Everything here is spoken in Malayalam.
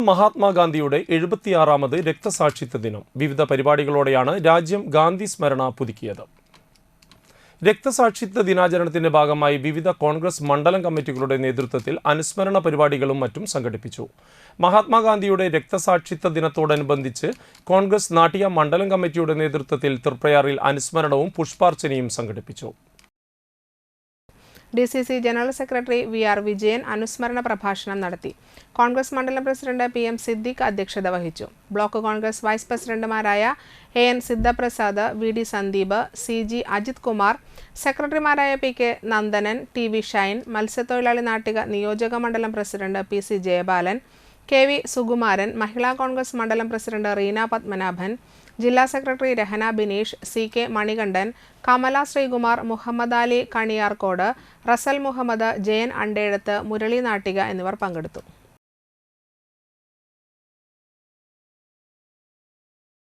മഹാത്മാഗാന്ധിയുടെ എഴുപത്തിയാറാമത് രക്തസാക്ഷിത്വ ദിനം. വിവിധ പരിപാടികളോടെയാണ് രാജ്യം ഗാന്ധി സ്മരണ പുതുക്കിയത്. രക്തസാക്ഷിത്വ ദിനാചരണത്തിന്റെ ഭാഗമായി വിവിധ കോൺഗ്രസ് മണ്ഡലം കമ്മിറ്റികളുടെ നേതൃത്വത്തിൽ അനുസ്മരണ പരിപാടികളും മറ്റും സംഘടിപ്പിച്ചു. മഹാത്മാഗാന്ധിയുടെ രക്തസാക്ഷിത്വ ദിനത്തോടനുബന്ധിച്ച് കോൺഗ്രസ് നാട്ടിയ മണ്ഡലം കമ്മിറ്റിയുടെ നേതൃത്വത്തിൽ തൃപ്രയാറിൽ അനുസ്മരണവും പുഷ്പാർച്ചനയും സംഘടിപ്പിച്ചു. D C C general secretary V R Vijayan അനുസ്മരണ പ്രഭാഷണം നടത്തി. കോൺഗ്രസ് മണ്ഡലം പ്രസിഡന്റ് പി എം സിദ്ദിഖ് അധ്യക്ഷത വഹിച്ചു. ബ്ലോക്ക് കോൺഗ്രസ് വൈസ് പ്രസിഡന്റുമാരായ A N Sidhaprasad V D Sandeep C G Ajith Kumar സെക്രട്ടറിമാരായ P K Nandanan T V Shine മത്സ്യത്തൊഴിലാളി നാട്ടിക നിയോജക മണ്ഡലം president P C Jayabalan K V Sukumaran Mahila Congress മണ്ഡലം പ്രസിഡന്റ് റീന പത്മനാഭൻ ജില്ലാ secretary Rahana Bineesh C K Manikandan Kamala Sreekumar Muhammad Ali Kaniyarkode Russel Muhammad Jayan Andezhath Murali Nattika എന്നിവർ പങ്കെടുത്തു.